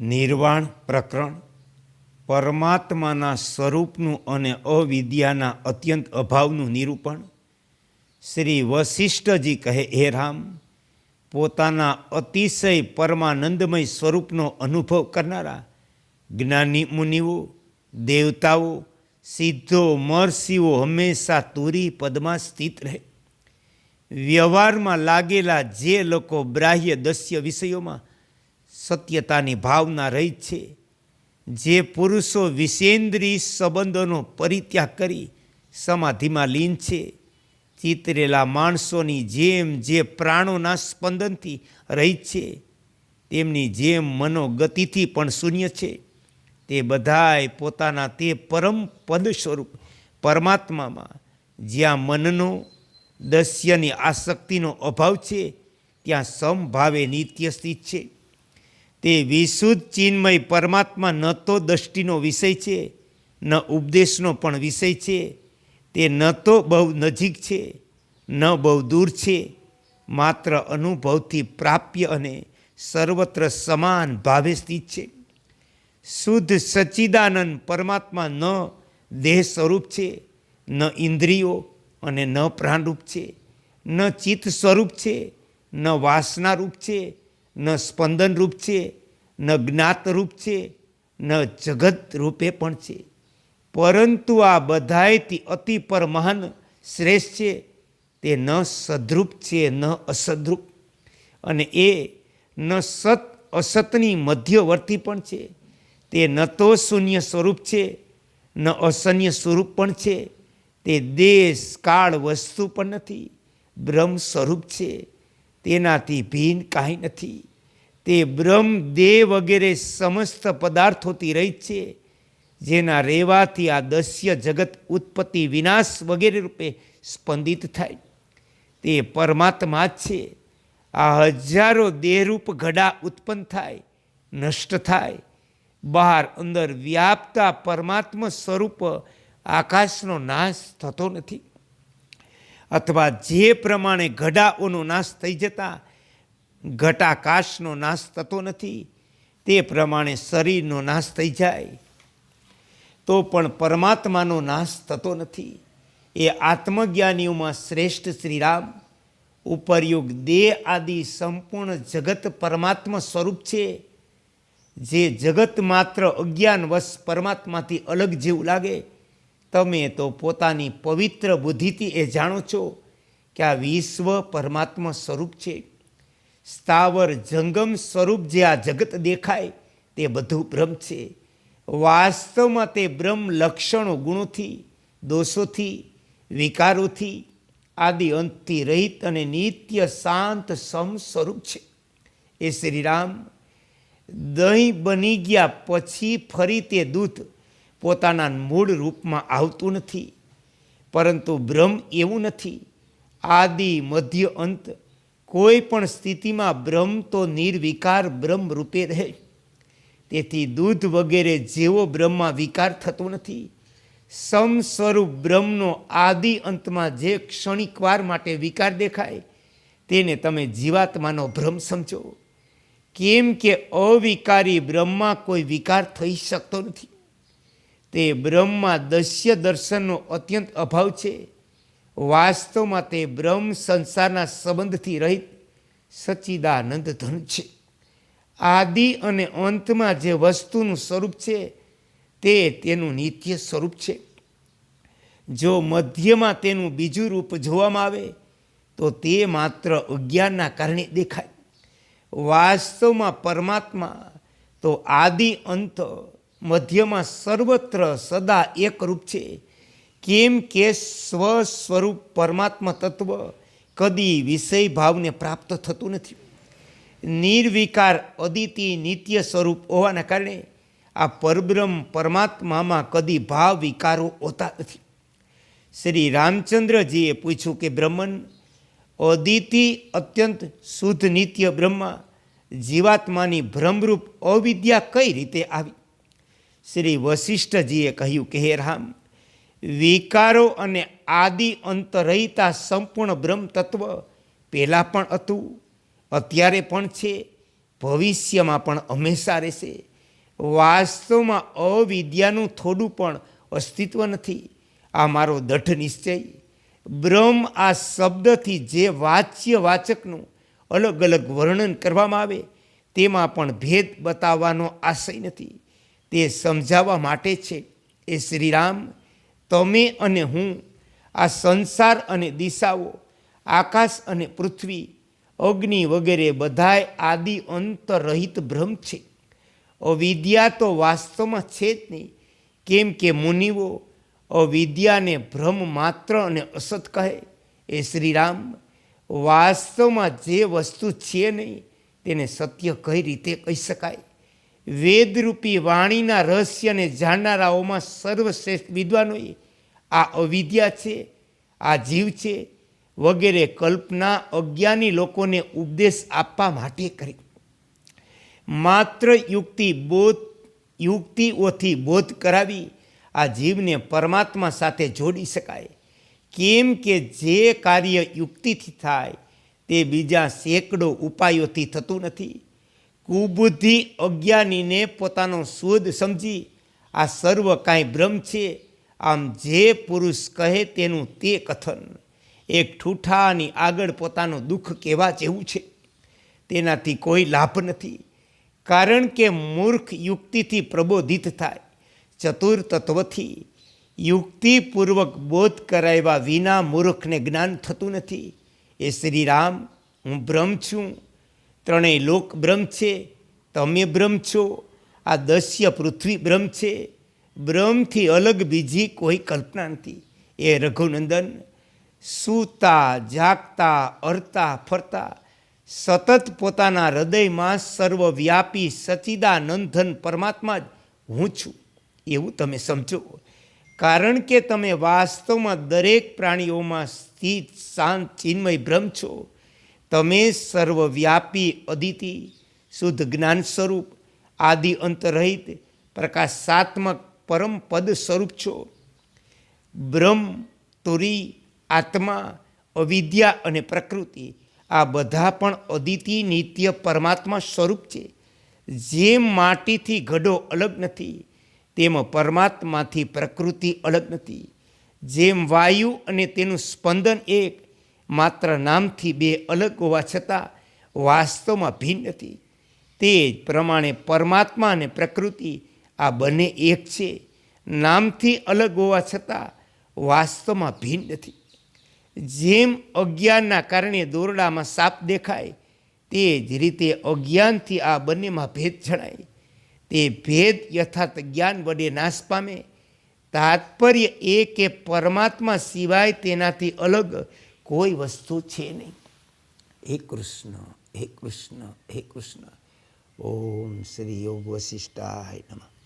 નિર્વાણ પ્રકરણ, પરમાત્માના સ્વરૂપનું અને અવિદ્યાના અત્યંત અભાવનું નિરૂપણ, શ્રી વશિષ્ઠજી કહે, હે રામ, પોતાના અતિશય પરમાનંદમય સ્વરૂપનો અનુભવ કરનારા જ્ઞાની મુનિઓ, દેવતાઓ, સિદ્ધો મહર્ષિઓ હંમેશા તુરી પદમાં સ્થિત રહે. વ્યવહારમાં લાગેલા જે લોકો બ્રાહ્ય દસ્ય વિષયોમાં સત્યતાની ભાવના રહી છે. જે પુરુષો વિષેન્દ્રી સંબંધોનો પરિત્યાગ કરી સમાધિમાં લીન છે. ચિતરેલા માણસોની જેમ જે પ્રાણોના સ્પંદનથી રહી છે. તેમની જેમ મનોગતિથી પણ શૂન્ય છે. તે બધાય પોતાના તે પરમ પદ સ્વરૂપ પરમાત્મામાં, જ્યાં મનનો, દસ્યની આસક્તિનો અભાવ છે, ત્યાં સમભાવે નિત્ય સ્થિત છે. તે વિશુદ્ધ ચિન્મય પરમાત્મા ન તો દૃષ્ટિનો વિષય છે, ન ઉપદેશનો પણ વિષય છે. તે ન તો બહુ નજીક છે, ન બહુ દૂર છે. માત્ર અનુભવથી પ્રાપ્ય અને સર્વત્ર સમાન ભાવે સ્થિત છે. શુદ્ધ સચ્ચિદાનંદ પરમાત્મા ન દેહ સ્વરૂપ છે, ન ઇન્દ્રિયો અને ન પ્રાણરૂપ છે, ન ચિત્ત સ્વરૂપ છે, ન વાસનારૂપ છે ન સ્પંદન રૂપ છે, ન જ્ઞાત રૂપ છે, ન જગત રૂપે પણ છે. પરંતુ આ બધાયથી અતિ પર મહાન શ્રેષ્ઠ છે, તે ન સદરૂપ છે, ન અસદરૂપ. અને એ ન સત અસતની મધ્યવર્તી પણ છે. તે ન તો શૂન્ય સ્વરૂપ છે, ન અસન્ય સ્વરૂપ પણ છે. તે દેશ, કાળ, વસ્તુ પણ નથી, બ્રહ્મ સ્વરૂપ છે. તેનાથી ભીન કાંઈ નથી. તે બ્રહ્મ, દેહ વગેરે સમસ્ત પદાર્થોથી રહિત છે, જેના રહેવાથી આ દસ્ય જગત ઉત્પત્તિ વિનાશ વગેરે રૂપે સ્પંદિત થાય. તે પરમાત્મા જ છે. આ હજારો દેહરૂપ ઘડા ઉત્પન્ન થાય, નષ્ટ થાય. બહાર અંદર વ્યાપતા પરમાત્મા સ્વરૂપ આકાશનો નાશ થતો નથી. અથવા જે પ્રમાણે ઘડાઓનો નાશ થઈ જતા, ઘટાકાશનો નાશ થતો નથી, તે પ્રમાણે શરીરનો નાશ થઈ જાય. તો પણ પરમાત્માનો નાશ થતો નથી. એ આત્મજ્ઞાનીઓમાં શ્રેષ્ઠ શ્રીરામ, ઉપરયુગ દેહ આદિ સંપૂર્ણ જગત પરમાત્મા સ્વરૂપ છે, જે જગત માત્ર અજ્ઞાનવશ પરમાત્માથી અલગ જેવું લાગે. તમે તો પોતાની પવિત્ર બુદ્ધિથી એ જાણો છો કે આ વિશ્વ પરમાત્મા સ્વરૂપ છે. સ્થાવર જંગમ સ્વરૂપ જે આ જગત દેખાય તે બધું બ્રહ્મ છે. વાસ્તવમાં તે બ્રહ્મ લક્ષણો ગુણોથી, દોષોથી, વિકારોથી, આદિ અંતથી રહિત અને નિત્ય શાંત સમ સ્વરૂપ છે. એ શ્રીરામ, દહીં બની ગયા પછી ફરી તે દૂધ પોતાના મૂળ રૂપમાં આવતું નથી, પરંતુ બ્રહ્મ એવું નથી. આદિ મધ્ય અંત કોઈ પણ સ્થિતિમાં બ્રહ્મ તો નિર્વિકાર બ્રહ્મ રૂપે રહે. તેથી દૂધ વગેરે જેવો બ્રહ્મમાં વિકાર થતો નથી. સમ સ્વરૂપ બ્રહ્મનો આદિ અંતમાં જે ક્ષણિકવાર માટે વિકાર દેખાય, તેને તમે જીવાત્માનો ભ્રમ સમજો. કેમ કે અવિકારી બ્રહ્મમાં કોઈ વિકાર થઈ શકતો નથી. તે બ્રહ્મમાં દસ્ય દર્શનનો અત્યંત અભાવ છે. વાસ્તવમાં તે બ્રહ્મ સંસારના સંબંધથી રહિત સચ્ચિદાનંદ ધન છે. આદિ અને અંતમાં જે વસ્તુનું સ્વરૂપ છે, તે તેનું નિત્ય સ્વરૂપ છે. જો મધ્યમાં તેનું બીજું રૂપ જોવામાં આવે, તો તે માત્ર અજ્ઞાનના કારણે દેખાય. વાસ્તવમાં પરમાત્મા, તો આદિ અંત મધ્યમાં સર્વત્ર સદા એકરૂપ છે. કેમ કે સ્વ સ્વરૂપ પરમાત્મા તત્વ કદી વિષય ભાવને પ્રાપ્ત થતું નથી. નિર્વિકાર અદિતિ નિત્ય સ્વરૂપ હોવાના કારણે આ પરબ્રહ્મ પરમાત્મામાં કદી ભાવ વિકારો હોતા નથી. શ્રી રામચંદ્રજીએ પૂછ્યું કે બ્રહ્મન, અદિતિ અત્યંત શુદ્ધ નિત્ય બ્રહ્મા, જીવાત્માની ભ્રમરૂપ અવિદ્યા કઈ રીતે આવી? શ્રી વશિષ્ઠજીએ કહ્યું કે, હે રામ, વિકારો અને આદિ અંત રહિતા સંપૂર્ણ બ્રહ્મ તત્વ પહેલાં પણ હતું, અત્યારે પણ છે, ભવિષ્યમાં પણ હંમેશા રહેશે. વાસ્તવમાં અવિદ્યાનું થોડું પણ અસ્તિત્વ નથી. આ મારો દઢ નિશ્ચય. બ્રહ્મ આ શબ્દથી જે વાચ્ય વાચકનું અલગ અલગ વર્ણન કરવામાં આવે, તેમાં પણ ભેદ બતાવવાનો આશય નથી. તે સમજાવવા માટે છે. એ શ્રીરામ, તમે અને હું આ સંસાર અને દિશાઓ, આકાશ અને પૃથ્વી, અગ્નિ વગેરે બધાય આદિ અંતરહિત ભ્રમ છે. અવિદ્યા તો વાસ્તવમાં છે જ નહીં. કેમ કે મુનિઓ અવિદ્યાને ભ્રમ માત્ર અને અસત કહે. એ શ્રીરામ, વાસ્તવમાં જે વસ્તુ છે નહીં, તેને સત્ય કઈ રીતે કહી શકાય? વેદરૂપી વાણીના રહસ્યને જાણનારાઓમાં સર્વશ્રેષ્ઠ વિદ્વાનોએ આ અવિદ્યા છે, આ જીવ છે, વગેરે કલ્પના અજ્ઞાની લોકોને ઉપદેશ આપવા માટે કરી. માત્ર યુક્તિ બોધ, યુક્તિઓથી બોધ કરાવી આ જીવને પરમાત્મા સાથે જોડી શકાય. કેમ કે જે કાર્ય યુક્તિથી થાય, તે બીજા સેંકડો ઉપાયોથી થતું નથી. કુબુદ્ધિ અજ્ઞાનીને પોતાનો શોધ સમજી, આ સર્વ કાંઈ બ્રહ્મ છે. આમ જે પુરુષ કહે તેનું તે કથન. એક ઠૂઠાની આગળ પોતાનું દુઃખ કહેવા જેવું છે. તેનાથી કોઈ લાભ નથી. કારણ કે મૂર્ખ યુક્તિથી પ્રબોધિત થાય. ચતુર તત્વથી. યુક્તિપૂર્વક બોધ કરાવ્યા વિના મૂર્ખને જ્ઞાન થતું નથી. એ શ્રીરામ, હું બ્રહ્મ છું. ત્રણેય લોક બ્રહ્મ છે. તમે બ્રહ્મ છો. આ દસ્ય પૃથ્વી બ્રહ્મ છે. બ્રહ્મથી અલગ બીજી કોઈ કલ્પના નથી. એ રઘુનંદન સૂતા, જાગતા, અરતા, ફરતા, સતત પોતાના હૃદયમાં સર્વવ્યાપી સચિદાનંદન પરમાત્મા જ હું છું. એવું તમે સમજો. કારણ કે તમે વાસ્તવમાં દરેક પ્રાણીઓમાં સ્થિત શાંત ચિન્મય બ્રહ્મ છો. તમે સર્વવ્યાપી અદિતિ, શુદ્ધ જ્ઞાન સ્વરૂપ, આદિ અંતરહિત, પ્રકાશાત્મક પરમ પદ સ્વરૂપ છો. બ્રહ્મ, તુરી, આત્મા, અવિદ્યા અને પ્રકૃતિ આ બધા પણ અદિતિ નિત્ય પરમાત્મા સ્વરૂપ છે. જેમ માટીથી ઘડો અલગ નથી, તેમ પરમાત્માથી પ્રકૃતિ અલગ નથી. જેમ વાયુ અને તેનું સ્પંદન એક માત્ર નામથી બે અલગ હોવા છતાં વાસ્તવમાં ભિન્ન નથી તે જ પ્રમાણે પરમાત્મા અને પ્રકૃતિ આ બંને એક છે. નામથી અલગ હોવા છતાં વાસ્તવમાં ભિન્ન નથી જેમ અજ્ઞાનના કારણે દોરડામાં સાપ દેખાય, તે જ રીતે અજ્ઞાનથી આ બંનેમાં ભેદ જણાય. તે ભેદ યથાર્થ જ્ઞાન વડે નાશ પામે. તાત્પર્ય એ કે પરમાત્મા સિવાય તેનાથી અલગ કોઈ વસ્તુ છે નહીં. હે કૃષ્ણ હે કૃષ્ણ હે કૃષ્ણ. ઓમ શ્રી યોગ વશિષ્ઠાય નમઃ.